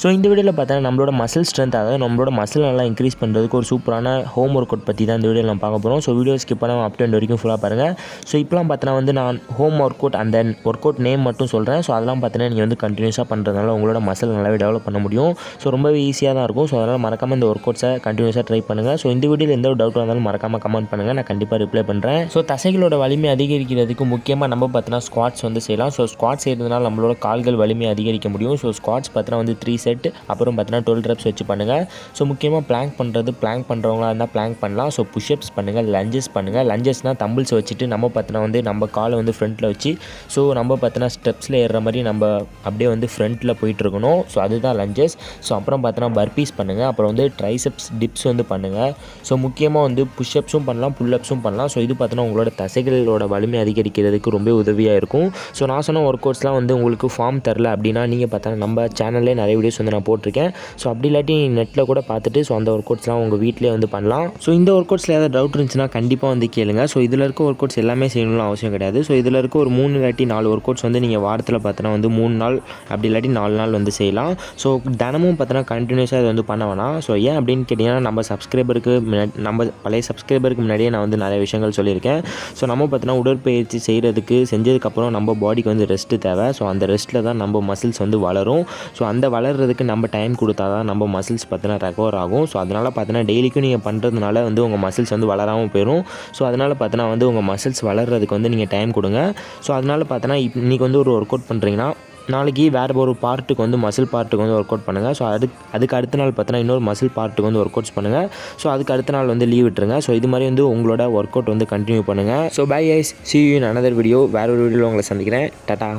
So இந்த வீடியோவில் பார்த்தீங்கன்னா நம்மளோட மசில் ஸ்ட்ரென்த் அதாவது நம்மளோட மசில் நல்லா இன்க்ரீஸ் பண்ணுறதுக்கு ஒரு சூப்பரான ஹோம் ஒர்க் அவுட் பற்றி தான் இந்த வீடியோவில் நம்ம பார்க்க போகிறோம் ஸோ வீடியோ ஸ்கிப் பண்ணாமல் அப் டு வரைக்கும் ஃபுல்லாக பாருங்கள் ஸோ இப்போலாம் பார்த்தோன்னா வந்து நான் ஹோம் ஒர்க் அவுட் அந்த ஒர்க் அவுட் நேம் மட்டும் சொல்கிறேன் ஸோ அதெல்லாம் பார்த்தீங்கன்னா நீங்கள் வந்து கண்டினியூஸாக பண்ணுறதுனால உங்களோட மசில் நல்லாவே டெவலப் பண்ண முடியும். ஸோ ரொம்பவே ஈஸியாக தான் இருக்கும். ஸோ அதனால் மறக்காமல் இந்த ஒர்க் அவுட்ஸை கண்டினியூஸாக ட்ரை பண்ணுங்கள் ஸோ இந்த வீடியோவில் எந்த ஒரு டவுட் வந்தாலும் மறக்காமல் கமெண்ட் பண்ணுங்கள் நான் கண்டிப்பாக ரிப்ளை பண்ணுறேன் ஸோ தசைகளோட வலிமை அதிகரிக்கிறதுக்கு முக்கியமாக நம்ம பார்த்தீங்கன்னா ஸ்குவாட்ஸ் வந்து செய்யலாம். ஸோ ஸ்குவாட்ஸ் செய்கிறதுனால நம்மளோட கால்கள் வலிமை அதிகரிக்க முடியும். ஸோ ஸ்குவாட்ஸ் பார்த்தீங்கன்னா வந்து த்ரீ செட் அப்புறம் பார்த்தீங்கன்னா டுவெல் ரெப்ஸ் வச்சு பண்ணுங்கள் ஸோ முக்கியமாக பிளாங்க் பண்ணுறது பிளாங்க் பண்ணுறவங்களா இருந்தால் பிளாங்க் பண்ணலாம். ஸோ புஷ்அப்ஸ் பண்ணுங்கள் லஞ்சஸ் பண்ணுங்கள் லஞ்சஸ்னால் தம்பிள்ஸ் வச்சுட்டு நம்ம பார்த்தினா வந்து நம்ம காலை வந்து ஃப்ரண்ட்டில் வச்சு ஸோ நம்ம பார்த்தினா ஸ்டெப்ஸில் ஏறுற மாதிரி நம்ம அப்படியே வந்து ஃப்ரண்ட்டில் போயிட்டுருக்கணும் ஸோ அதுதான் லஞ்சஸ் ஸோ அப்புறம் பார்த்தீங்கன்னா பர்பீஸ் பண்ணுங்கள் அப்புறம் வந்து ட்ரைசெப்ஸ் டிப்ஸ் வந்து பண்ணுங்கள் ஸோ முக்கியமாக வந்து புஷ்அப்ஸும் பண்ணலாம் புல்லப்ஸும் பண்ணலாம். ஸோ இது பார்த்தீங்கன்னா உங்களோட தசைகளோட வலிமை அதிகரிக்கிறதுக்கு ரொம்ப உதவியாக இருக்கும். ஸோ நான் சொன்ன ஒர்க் அவுட்ஸ்லாம் வந்து உங்களுக்கு ஃபார்ம் தரல அப்படின்னா நீங்கள் பார்த்தா நம்ம சேனல்லே நிறைய வீடியோஸ் வந்து நான் போட்டிருக்கேன். ஸோ அப்படி இல்லாட்டி நெட்டில் கூட பார்த்துட்டு ஸோ அந்த ஒர்க் அவுட்ஸ்லாம் உங்கள் வீட்டிலே வந்து பண்ணலாம். ஸோ இந்த ஒர்க் அவுட்ஸில் ஏதாவது டவுட் இருந்துச்சுன்னா கண்டிப்பாக வந்து கேளுங்க. ஸோ இதில் இருக்க ஒர்க் அவுட்ஸ் எல்லாமே செய்யணும்னு அவசியம் கிடையாது. ஸோ இதில் இருக்க ஒரு மூணு இல்லாட்டி நாலு ஒர்க் அவுட்ஸ் வந்து நீங்கள் வாரத்தில் பார்த்தோன்னா வந்து மூணு நாள் அப்படி இல்லாட்டி நாலு நாள் வந்து செய்யலாம். ஸோ தினமும் பார்த்தோன்னா கண்டினியூஸாக இது வந்து பண்ண வேணாம். ஸோ ஏன் அப்படின்னு கேட்டிங்கன்னா நம்ம சப்ஸ்கிரைபருக்கு முன்னாடி நம்ம பழைய சப்ஸ்கிரைபருக்கு முன்னாடியே நான் வந்து நிறைய விஷயங்கள் சொல்லியிருக்கேன். ஸோ நம்ம பார்த்தோன்னா உடற்பயிற்சி செய்கிறதுக்கு செஞ்சதுக்கப்புறம் நம்ம பாடிக்கு வந்து ரெஸ்ட்டு தேவை. ஸோ அந்த ரெஸ்ட்டில் தான் நம்ம மசில்ஸ் வந்து வளரும். ஸோ அந்த பண்ணுறதுக்கு நம்ம டைம் கொடுத்தா தான் நம்ம மசில்ஸ் பார்த்தீங்கன்னா ரெக்கவர் ஆகும். ஸோ அதனால் பார்த்தீங்கன்னா டெய்லிக்கும் நீங்கள் பண்ணுறதுனால வந்து உங்கள் மசில்ஸ் வந்து வளராமல் போயிடும் ஸோ அதனால் பார்த்தீங்கன்னா வந்து உங்கள் மசில்ஸ் வளர்கிறதுக்கு வந்து நீங்கள் டைம் கொடுங்க. ஸோ அதனால் பார்த்தீங்கன்னா இப் இன்றைக்கி வந்து ஒரு ஒர்க் அவுட் பண்ணுறீங்கன்னா நாளைக்கு வேறு ஒரு பார்ட்டுக்கு வந்து மசில் பார்ட்டுக்கு வந்து ஒர்க் அவுட் பண்ணுங்கள் ஸோ அதுக்கு அதுக்கு அடுத்த நாள் பார்த்தீங்கன்னா இன்னொரு மசில் பார்ட்டுக்கு வந்து ஒர்க் அவுட்ஸ் பண்ணுங்கள் ஸோ அதுக்கு அடுத்த நாள் வந்து லீவ் விட்டுருங்க. ஸோ இது மாதிரி வந்து உங்களோட ஒர்க் அவுட் வந்து கண்டினியூ பண்ணுங்கள் so bye guys see you in another video வேறு ஒரு வீடியோவில் உங்களை சந்திக்கிறேன். டாட்டா